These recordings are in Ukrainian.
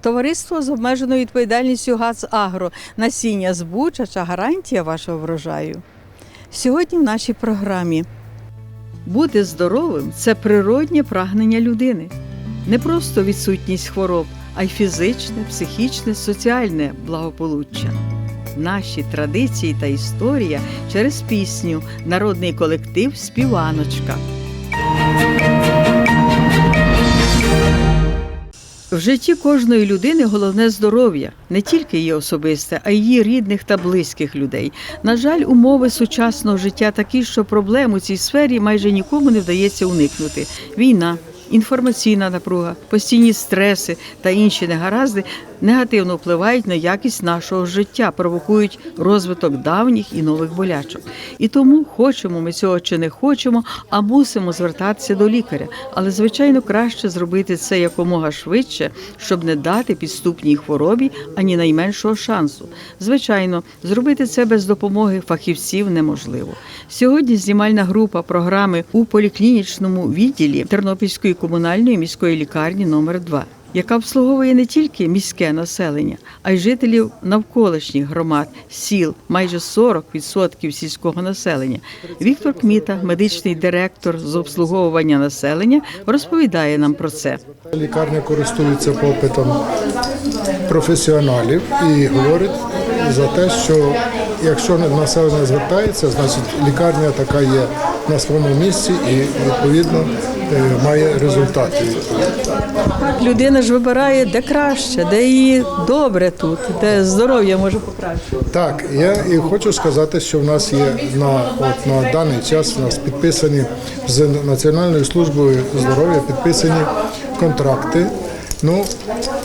Товариство з обмеженою відповідальністю ГАЦ Агро. Насіння збучача гарантія вашого врожаю. Сьогодні в нашій програмі бути здоровим це природнє прагнення людини. Не просто відсутність хвороб, а й фізичне, психічне, соціальне благополуччя. Наші традиції та історія через пісню, народний колектив Співаночка. В житті кожної людини головне здоров'я, не тільки її особисте, а й її рідних та близьких людей. На жаль, умови сучасного життя такі, що проблем у цій сфері майже нікому не вдається уникнути. Війна, інформаційна напруга, постійні стреси та інші негаразди негативно впливають на якість нашого життя, провокують розвиток давніх і нових болячок. І тому хочемо ми цього чи не хочемо, а мусимо звертатися до лікаря. Але звичайно краще зробити це якомога швидше, щоб не дати підступній хворобі ані найменшого шансу. Звичайно, зробити це без допомоги фахівців неможливо. Сьогодні знімальна група програми у поліклінічному відділі Тернопільської комунальної міської лікарні номер 2 яка обслуговує не тільки міське населення, а й жителів навколишніх громад, сіл, майже 40% сільського населення. Віктор Кміта, медичний директор з обслуговування населення, розповідає нам про це. Лікарня користується попитом професіоналів і говорить за те, що якщо населення звертається, значить лікарня така є на своєму місці і відповідно має результати. Людина ж вибирає де краще, де їй добре тут, де здоров'я може покращити. Так, я і хочу сказати, що в нас є на от на даний час у нас підписані з Національною службою здоров'я підписані контракти. Ну,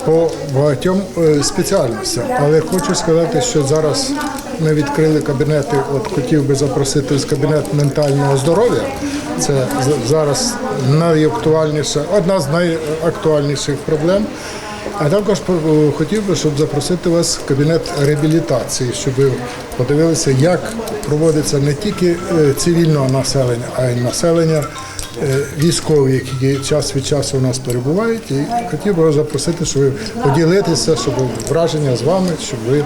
по багатьом е, спеціальностям. Але хочу сказати, що зараз ми відкрили кабінети. От хотів би запросити з кабінет ментального здоров'я. Це зараз найактуальніша, одна з найактуальніших проблем. А також хотів би, щоб запросити вас в кабінет реабілітації, щоб ви подивилися, як проводиться не тільки е, цивільного населення, а й населення е, військових, які час від часу у нас перебувають. І хотів би вас запросити, щоб ви поділитися, щоб враження з вами, щоб ви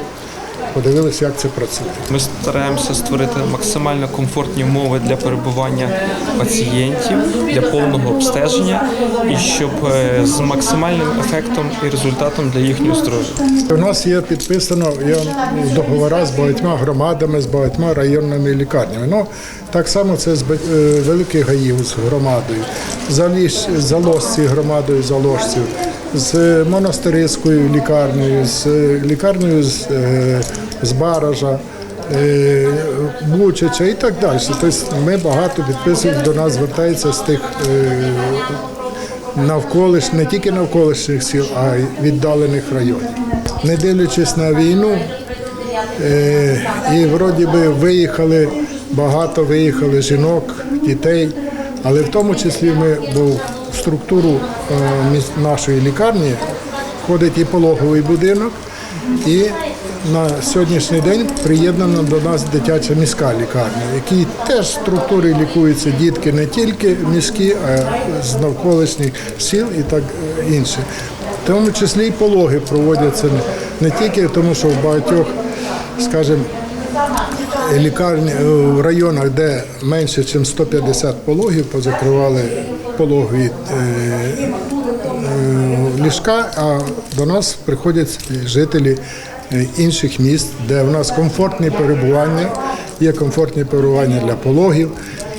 подивилися, як це працює. Ми стараємося створити максимально комфортні умови для перебування пацієнтів для повного обстеження і щоб е, з максимальним ефектом і результатом для їхнього здоров'я. У нас є підписано є договори з багатьма громадами, з багатьма районними лікарнями. Ну так само це з е, великих гаїв з громадою, Заліж, Заложці громадою заложців, з монастирською лікарнею, з лікарнею з, е, з Баража. е, Бучача і так далі. Тобто ми багато підписуємо, до нас звертається з тих е, навколиш, не тільки навколишніх сіл, а й віддалених районів. Не дивлячись на війну, і вроді би виїхали, багато виїхали жінок, дітей, але в тому числі ми бо в структуру е, нашої лікарні входить і пологовий будинок, і на сьогоднішній день приєднана до нас дитяча міська лікарня, в якій теж в структурі лікуються дітки не тільки міські, а з навколишніх сіл і так е, інше. В тому числі і пологи проводяться не, тільки тому, що в багатьох, скажімо, лікарні е, в районах, де менше, ніж 150 пологів, позакривали пологові е, е, ліжка, а до нас приходять жителі е, інших міст, де в нас комфортне перебування, є комфортне перебування для пологів.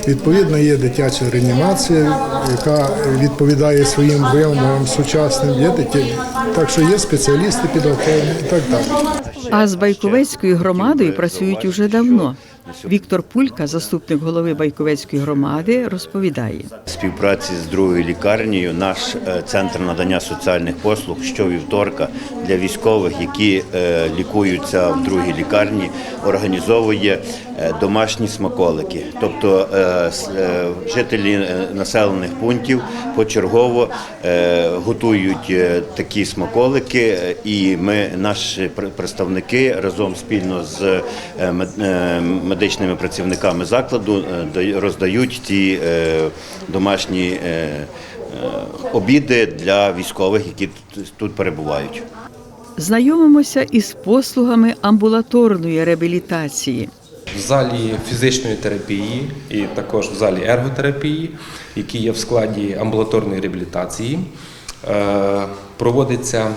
Відповідно, є дитяча реанімація, яка відповідає своїм вимогам сучасним. Є дитя... Так що є спеціалісти підготовлені і так далі. А з Байковецькою громадою працюють уже давно. Віктор Пулька, заступник голови Байковецької громади, розповідає. Співпраці з другою лікарнею наш е, центр надання соціальних послуг щовівторка для військових, які е, лікуються в другій лікарні, організовує е, домашні смаколики. Тобто жителі населених пунктів почергово готують такі смаколики, і ми, наші пр- представники, разом спільно з мед- е, медичними працівниками закладу е, роздають ці е, домашні е, обіди для військових, які тут- перебувають. Знайомимося із послугами амбулаторної реабілітації. в залі фізичної терапії і також в залі ерготерапії, які є в складі амбулаторної реабілітації. Проводиться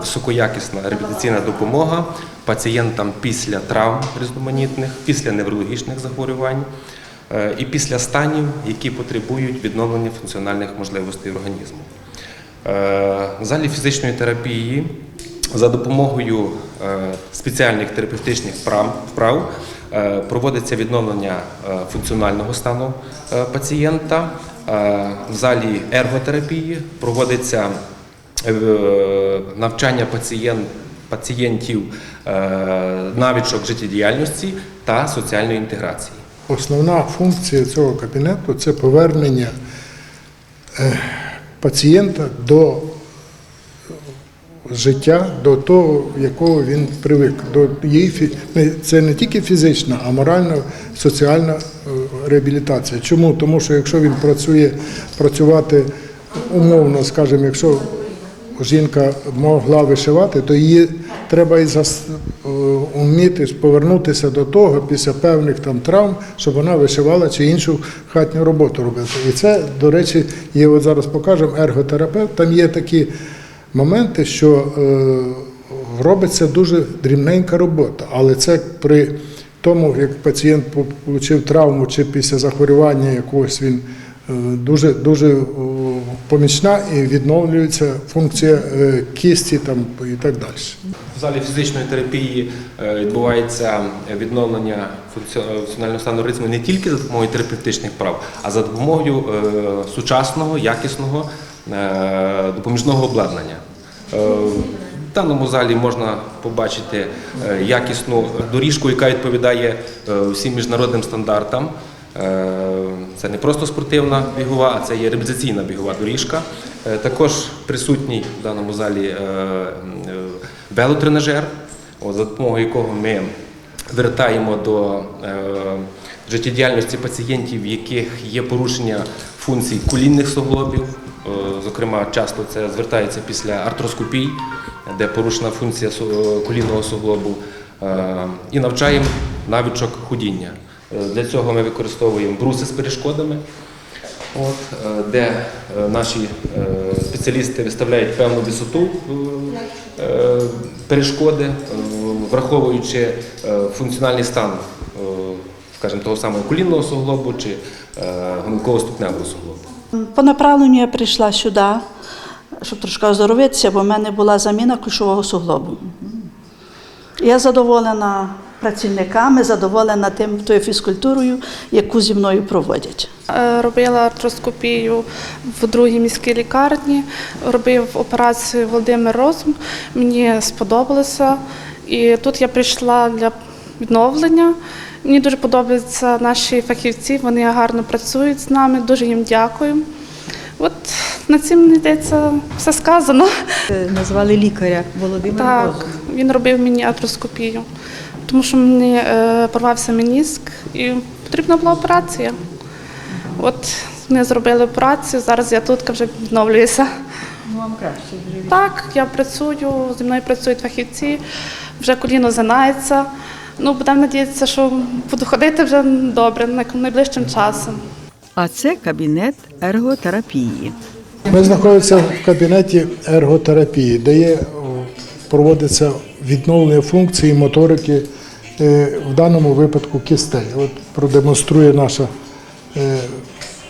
високоякісна реабілітаційна допомога пацієнтам після травм різноманітних, після неврологічних захворювань е, і після станів, які потребують відновлення функціональних можливостей організму. Е, В залі фізичної терапії за допомогою е, спеціальних терапевтичних вправ е, проводиться відновлення е, функціонального стану е, пацієнта. Е, В залі ерготерапії проводиться е, навчання пацієнт, пацієнтів е, навичок життєдіяльності та соціальної інтеграції. Основна функція цього кабінету це повернення е, пацієнта до життя, до того, якого він привик. До її це не тільки фізична, а моральна, соціальна е, реабілітація. Чому? Тому що якщо він працює, працювати умовно, скажімо, якщо жінка могла вишивати, то її треба і е, вміти повернутися до того після певних там травм, щоб вона вишивала чи іншу хатню роботу робила. І це, до речі, є от зараз покажемо ерготерапевт. Там є такі моменти, що е, робиться дуже дрібненька робота, але це при тому, як пацієнт отримав травму чи після захворювання якогось він е, дуже дуже е, помічна і відновлюється функція е, кісті там і так далі. В залі фізичної терапії е, відбувається відновлення функціонального стану організму не тільки за допомогою терапевтичних прав, а за допомогою е, сучасного, якісного допоміжного обладнання. В даному залі можна побачити якісну доріжку, яка відповідає всім міжнародним стандартам. Е, Це не просто спортивна бігова, а це є реабілітаційна бігова доріжка. Е, Також присутній в даному залі е, велотренажер, за допомогою якого ми вертаємо до життєдіяльності пацієнтів, в яких є порушення функцій колінних суглобів. Зокрема, часто це звертається після артроскопій, де порушена функція колінного суглобу. І навчаємо навичок ходіння. Е, Для цього ми використовуємо бруси з перешкодами, от, е, де е, наші спеціалісти виставляють певну висоту перешкоди, враховуючи функціональний стан, скажімо, того самого колінного суглобу чи е, гомілково-ступневого суглобу. По направленню я прийшла сюди, щоб трошки оздоровитися, бо в мене була заміна ключового суглобу. Я задоволена працівниками, задоволена тим тою фізкультурою, яку зі мною проводять. Е, Робила артроскопію в другій міській лікарні, робив операцію Володимир Розум. Мені сподобалося. І тут я прийшла для відновлення. Мені дуже подобаються наші фахівці, вони гарно працюють з нами, дуже їм дякую. От на цим мені здається все сказано. Е, Назвали лікаря Володимир Так, Розум. він робив мені артроскопію, тому що мені е, порвався меніск і потрібна була операція. От ми зробили операцію, зараз я тут вже відновлююся. Ну, вам краще вже. Так, я працюю, зі мною працюють фахівці, вже коліно зинається. Ну, будемо надіятися, що буду ходити вже добре, найближчим часом. А це кабінет ерготерапії. Ми знаходимося в кабінеті ерготерапії, де є, проводиться відновлення функції моторики, в даному випадку кістей. От продемонструє наша е,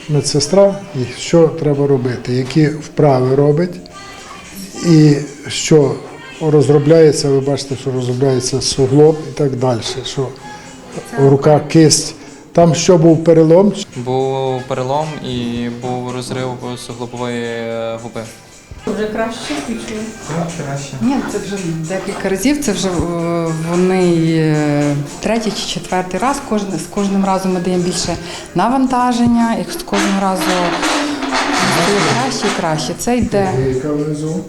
медсестра, що треба робити, які вправи робить, і що розробляється, ви бачите, що розробляється суглоб і так далі. Що рука, кисть. Там що був перелом, Був перелом і був розрив суглобової е, губи. Вже краще відчули? Ні, це вже декілька разів. Це вже е, вони е, третій чи четвертий раз. Кожен, з кожним разом ми даємо більше навантаження, і з кожного разу стає краще і краще. Це йде. яка внизу.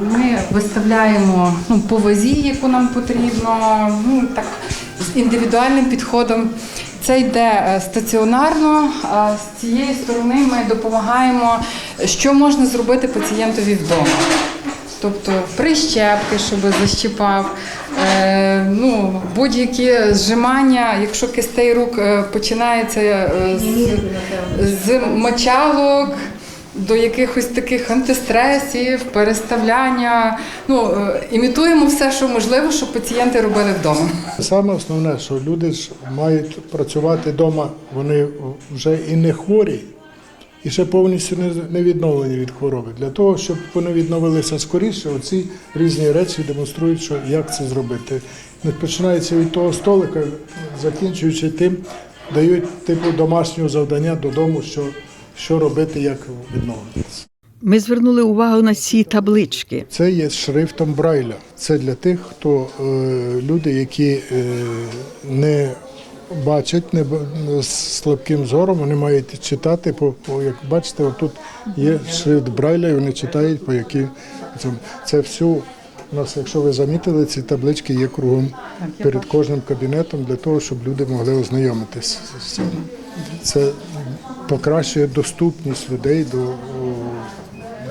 Ми, виставляємо ну, по вазі, яку нам потрібно, ну так з індивідуальним підходом. Це йде е, стаціонарно, а з цієї сторони ми допомагаємо, що можна зробити пацієнтові вдома. Тобто прищепки, щоб защіпав, е, ну, будь-які зжимання, якщо кистей рук е, починається е, з, з мочалок до якихось таких антистресів, переставляння. Ну, імітуємо все, що можливо, щоб пацієнти робили вдома. Саме основне, що люди ж мають працювати вдома, вони вже і не хворі, і ще повністю не- відновлені від хвороби. Для того, щоб вони відновилися скоріше, оці різні речі демонструють, що як це зробити. Не Починається від того столика, закінчуючи тим, дають типу домашнього завдання додому, що, що робити, як відновлюватися. Ми звернули увагу на ці таблички. Це є шрифтом Брайля. Це для тих, хто е, люди, які е, не бачать, не з слабким зором, вони мають читати по, по як бачите, отут є шрифт Брайля, і вони читають, по цьому. це всю. У нас, якщо ви замітили, ці таблички є кругом перед кожним кабінетом для того, щоб люди могли ознайомитися з цим. Це покращує доступність людей до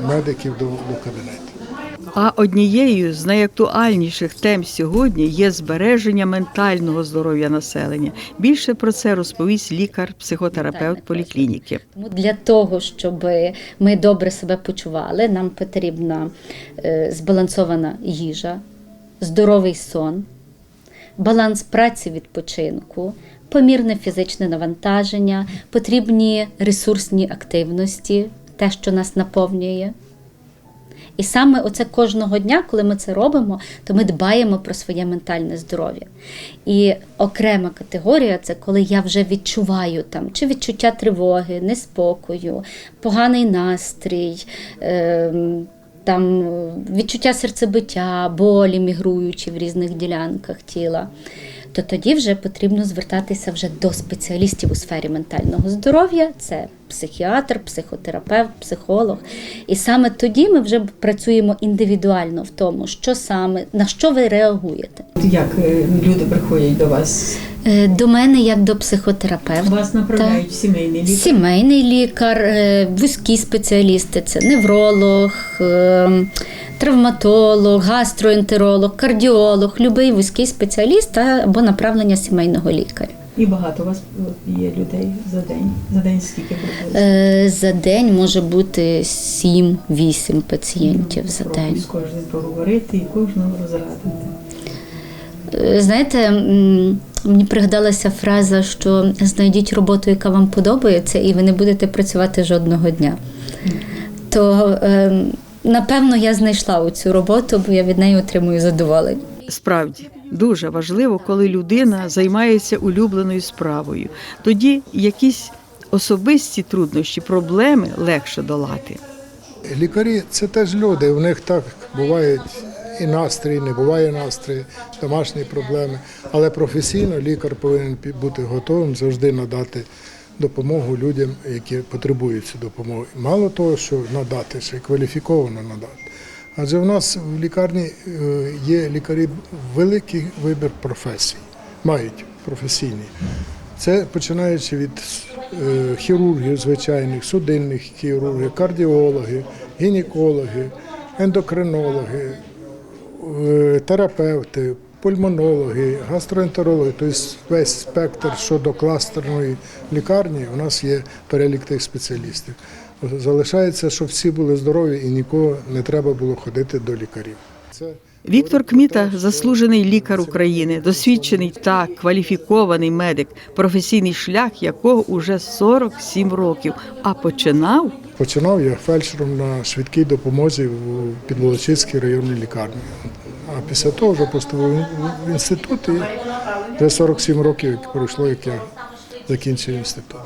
медиків до, до кабінетів. А однією з найактуальніших тем сьогодні є збереження ментального здоров'я населення. Більше про це розповість лікар-психотерапевт поліклініки. Тому для того, щоб ми добре себе почували, нам потрібна е, збалансована їжа, здоровий сон, баланс праці відпочинку, помірне фізичне навантаження, потрібні ресурсні активності, те, що нас наповнює. І саме оце кожного дня, коли ми це робимо, то ми дбаємо про своє ментальне здоров'я. І окрема категорія це коли я вже відчуваю там чи відчуття тривоги, неспокою, поганий настрій. ем, Там е, відчуття серцебиття, болі мігруючі в різних ділянках тіла, то тоді вже потрібно звертатися вже до спеціалістів у сфері ментального здоров'я. Це психіатр, психотерапевт, психолог. І саме тоді ми вже працюємо індивідуально в тому, що саме на що ви реагуєте. Як е, люди приходять до вас? Е, До мене як до психотерапевта. Вас направляють в сімейний лікар? Сімейний лікар, е, вузькі спеціалісти це невролог, е, травматолог, гастроентеролог, кардіолог, любий вузький спеціаліст або направлення сімейного лікаря. І багато у вас є людей за день. За день скільки приходить? Е, За день може бути 7-8 пацієнтів за день. З кожним поговорити і кожного розрадити. Е, Знаєте, мені пригадалася фраза, що знайдіть роботу, яка вам подобається, і ви не будете працювати жодного дня. То е, напевно я знайшла цю роботу, бо я від неї отримую задоволення. Справді дуже важливо, коли людина займається улюбленою справою. Тоді якісь особисті труднощі, проблеми легше долати. Лікарі це теж люди. У них так бувають і настрій, не буває настрій, домашні проблеми. Але професійно лікар повинен бути готовим завжди надати допомогу людям, які потребують цю допомогу. Мало того, що надати, ще й кваліфіковано надати. Адже в нас в лікарні е, є лікарі великий вибір професій, мають професійні. Це починаючи від е, хірургів звичайних, судинних хірургів, кардіологи, гінекологи, ендокринологи, е, терапевти, пульмонологи, гастроентерологи, тобто весь спектр щодо кластерної лікарні, у нас є перелік тих спеціалістів. Залишається, щоб всі були здорові і нікого не треба було ходити до лікарів. Це Віктор Кміта заслужений лікар України, досвідчений та кваліфікований медик, професійний шлях якого уже 47 років. А починав Починав я фельдшером на швидкій допомозі в Підволочиській районній лікарні. А після того вже поступив в інститут і Вже 47 років пройшло, як я закінчив інститут.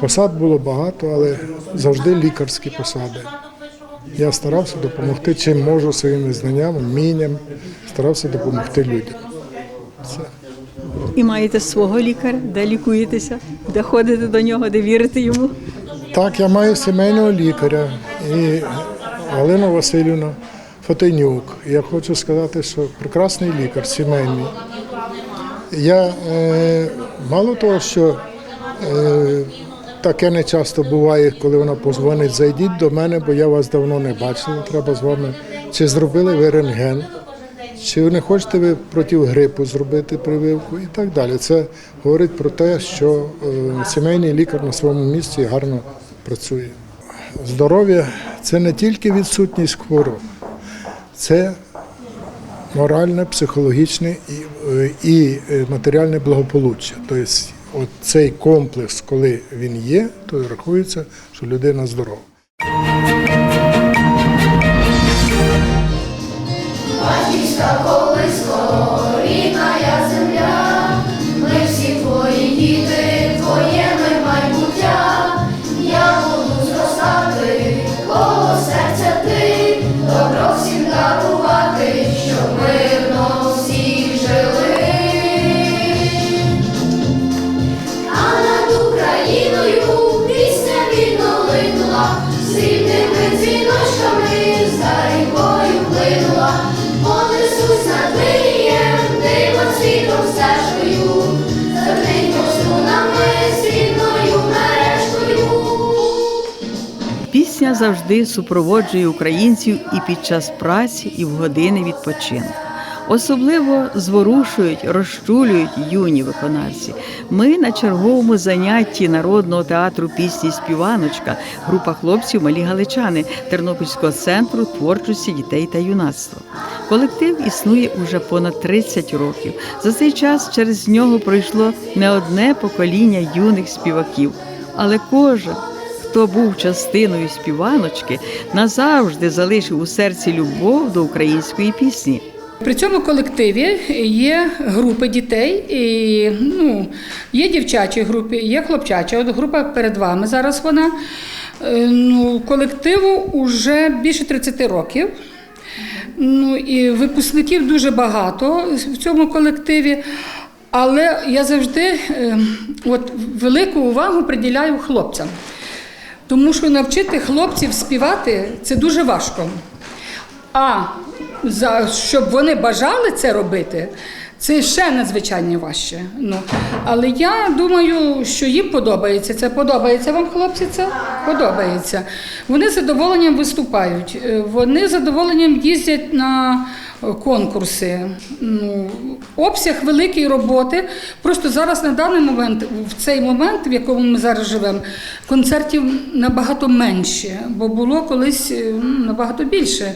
Посад було багато, але завжди лікарські посади. Я старався допомогти, чим можу своїми знаннями, вмінням, старався допомогти людям. І маєте свого лікаря, де лікуєтеся, де ходите до нього, де вірите йому. Так, я маю сімейного лікаря і Галина Васильівна Фотенюк. Я хочу сказати, що прекрасний лікар, сімейний. Я е, мало того, що е, таке не часто буває, коли вона позвонить, зайдіть до мене, бо я вас давно не бачила. Треба з вами. Чи зробили ви рентген? Чи не хочете ви проти грипу зробити прививку і так далі. Це говорить про те, що е, сімейний лікар на своєму місці гарно працює. Здоров'я це не тільки відсутність хвороб, це моральне, психологічне і, е, е, матеріальне благополуччя. Тобто, от цей комплекс, коли він є, то рахується, що людина здорова. Батьківська колись рідна завжди супроводжує українців і під час праці, і в години відпочинку. Особливо зворушують, розчулюють юні виконавці. Ми на черговому занятті народного театру пісні Співаночка, група хлопців Малі Галичани Тернопільського центру творчості дітей та юнацтва. Колектив існує уже понад 30 років. За цей час через нього пройшло не одне покоління юних співаків, але кожен хто був частиною співаночки, назавжди залишив у серці любов до української пісні. При цьому колективі є групи дітей, і, ну, є дівчачі групи, є хлопчача. От група перед вами зараз вона. Е, Ну, колективу вже більше 30 років. Ну, і випускників дуже багато в цьому колективі. Але я завжди е, от, велику увагу приділяю хлопцям. Тому що навчити хлопців співати це дуже важко. А за, щоб вони бажали це робити, це ще надзвичайно важче. Ну, але я думаю, що їм подобається. Це подобається вам, хлопці? Це подобається. Вони з задоволенням виступають, е, вони з задоволенням їздять на конкурси. Ну, обсяг великої роботи. Просто зараз на даний момент, в цей момент, в якому ми зараз живемо, концертів набагато менше, бо було колись е, набагато більше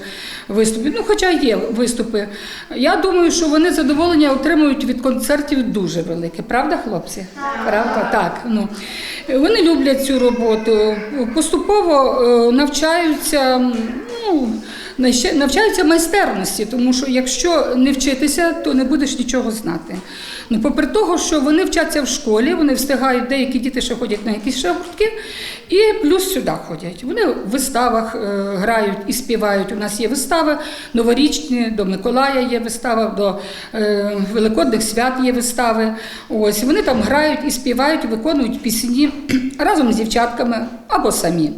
виступів. Ну, хоча є виступи. Я думаю, що вони задоволення отримують від концертів дуже велике. Правда, хлопці? Правда? Так. Ну. Вони люблять цю роботу, поступово е, навчаються. Ну, навчаються майстерності, тому що якщо не вчитися, то не будеш нічого знати. Ну, попри того, що вони вчаться в школі, вони встигають, деякі діти ще ходять на якісь ще і плюс сюди ходять. Вони в виставах е, грають і співають. У нас є вистави новорічні, до Миколая є вистава, до е, Великодних свят є вистави. Ось вони там грають і співають, виконують пісні разом з дівчатками або самі.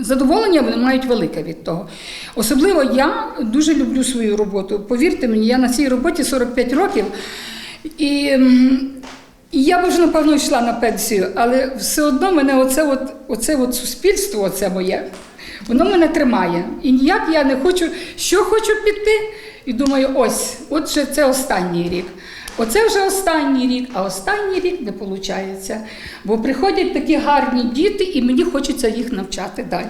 Задоволення вони мають велике від того. Особливо я дуже люблю свою роботу. Повірте мені, я на цій роботі 45 років. І і я б вже, напевно, йшла на пенсію, але все одно мене оце, от, оце от суспільство, оце моє, воно мене тримає. І ніяк я не хочу, що хочу піти. І думаю, ось, отже, це останній рік. Оце вже останній рік, а останній рік не виходить. Бо приходять такі гарні діти, і мені хочеться їх навчати далі.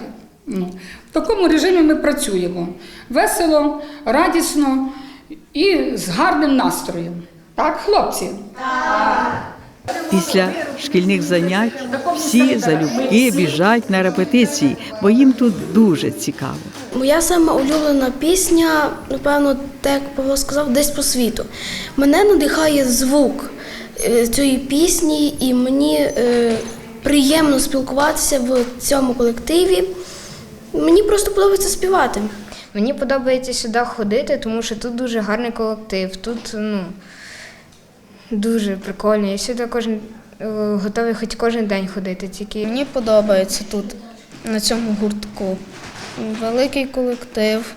Ну, в такому режимі ми працюємо весело, радісно і з гарним настроєм. Так, хлопці? Так. Після шкільних занять всі залюбки біжать на репетиції, бо їм тут дуже цікаво. Моя сама улюблена пісня, напевно, так як Павло сказав, десь по світу. Мене надихає звук е, цієї пісні, і мені е, приємно спілкуватися в цьому колективі. Мені просто подобається співати. Мені подобається сюди ходити, тому що тут дуже гарний колектив. Тут ну, дуже прикольно. Я сюди кожен е, готовий хоч кожен день ходити. Тільки Мені подобається тут, на цьому гуртку. Великий колектив,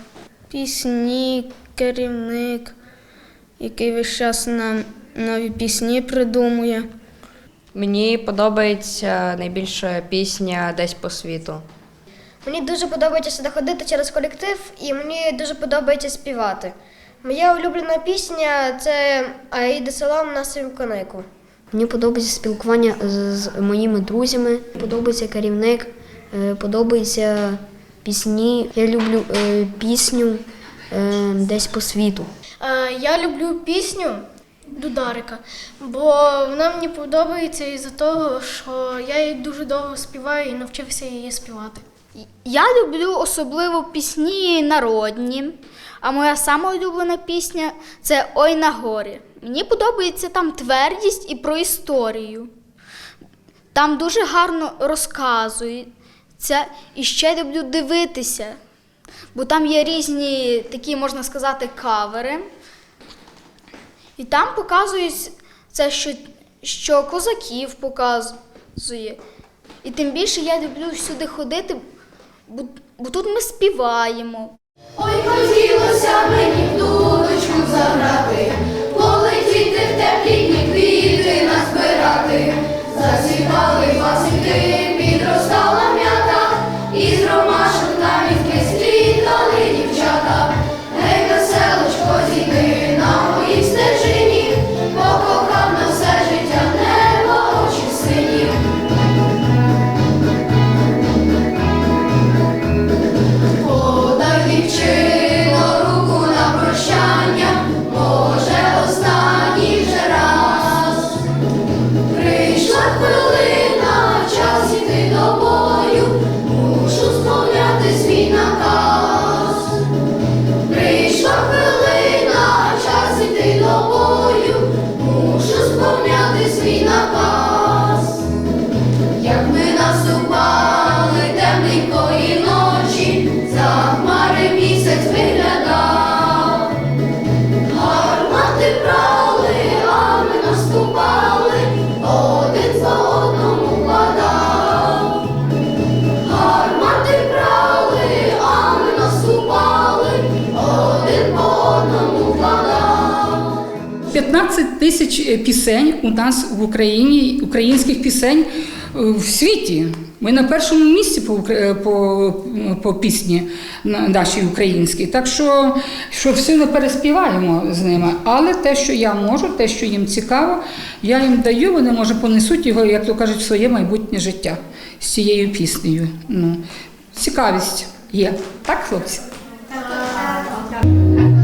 пісні, керівник, який весь час нам нові пісні придумує. Мені подобається найбільше пісня десь по світу. Мені дуже подобається сюди ходити через колектив, і мені дуже подобається співати. Моя улюблена пісня це Аїда Салам на своєму конику. Мені подобається спілкування з, з моїми друзями, подобається керівник, е, подобаються пісні. Я люблю е, пісню е, десь по світу. Я люблю пісню Дударика, бо вона мені подобається із-за того, що я її дуже довго співаю і навчився її співати. Я люблю особливо пісні народні, а моя сама улюблена пісня це Ой на горі. Мені подобається там твердість і про історію. Там дуже гарно розказується, і ще люблю дивитися, бо там є різні такі, можна сказати, кавери. І там показують це, що, що козаків показує. І тим більше я люблю сюди ходити, бо, бо тут ми співаємо. Ой, хотілося мені тисяч е, пісень у нас в Україні, українських пісень е, в світі. Ми на першому місці по, е, по, по пісні нашій українській. Так що, що все не переспіваємо з ними. Але те, що я можу, те, що їм цікаво, я їм даю, вони може понесуть його, як то кажуть, в своє майбутнє життя з цією піснею. Ну, цікавість є. Так, хлопці? Дивись,